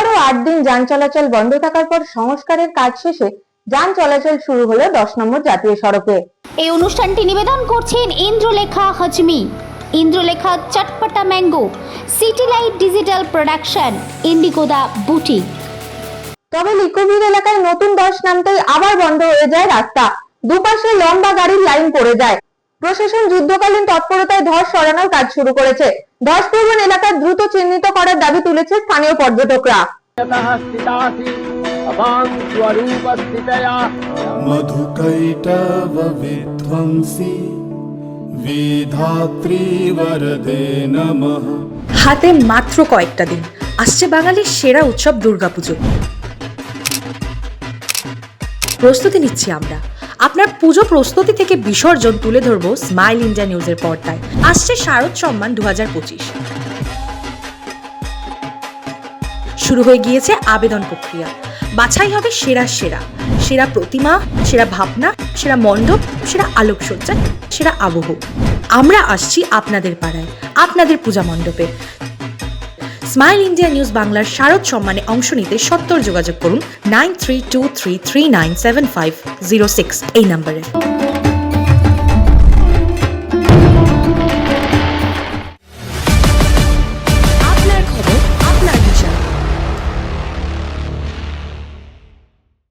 আবারও আট দিন যান চলাচল বন্ধ থাকার পর সংস্কারের কাজ শেষে যান চলাচল শুরু হলো দশ নম্বর জাতীয় সড়কে। এই অনুষ্ঠানটি নিবেদন করছেন Indralekha হজমি। Indralekha চটপটা mango city light digital production ইন্ডিগোদা বুটি তবে লিকোভির এলাকায় নতুন বাস নামতেই আবার বন্ধ হয়ে যায় রাস্তা। দুপাশে লম্বা গাড়ির লাইন পড়ে যায়। প্রশাসন যুদ্ধকালীন তৎপরতায় ধস সরানোর কাজ শুরু করেছে। ধস প্রবণ এলাকা দ্রুত চিহ্নিত করার দাবি তুলেছে স্থানীয় পর্যটকরা। হাতে মাত্র কয়েকটা দিন আসছে বাঙালির সেরা উৎসব দুর্গাপুজো। প্রস্তুতি নিচ্ছি আমরা। আপনার পুজো প্রস্তুতি থেকে বিসর্জন তুলে ধরবো স্মাইল ইন্ডিয়া নিউজের পর্দায়। আসছে শারদ সম্মান দু শুরু হয়ে গিয়েছে আবেদন প্রক্রিয়া। বাছাই হবে সেরা সেরা। সেরা প্রতিমা, সেরা ভাবনা, সেরা মণ্ডপ, সেরা আলোকসজ্জা, সেরা আবহ। আমরা আসছি আপনাদের পাড়ায়, আপনাদের পূজা মণ্ডপে। স্মাইল ইন্ডিয়া নিউজ বাংলার শারদ সম্মানে অংশ নিতে সত্তর যোগাযোগ করুন nine three two three three nine seven five zero six এই নম্বরে।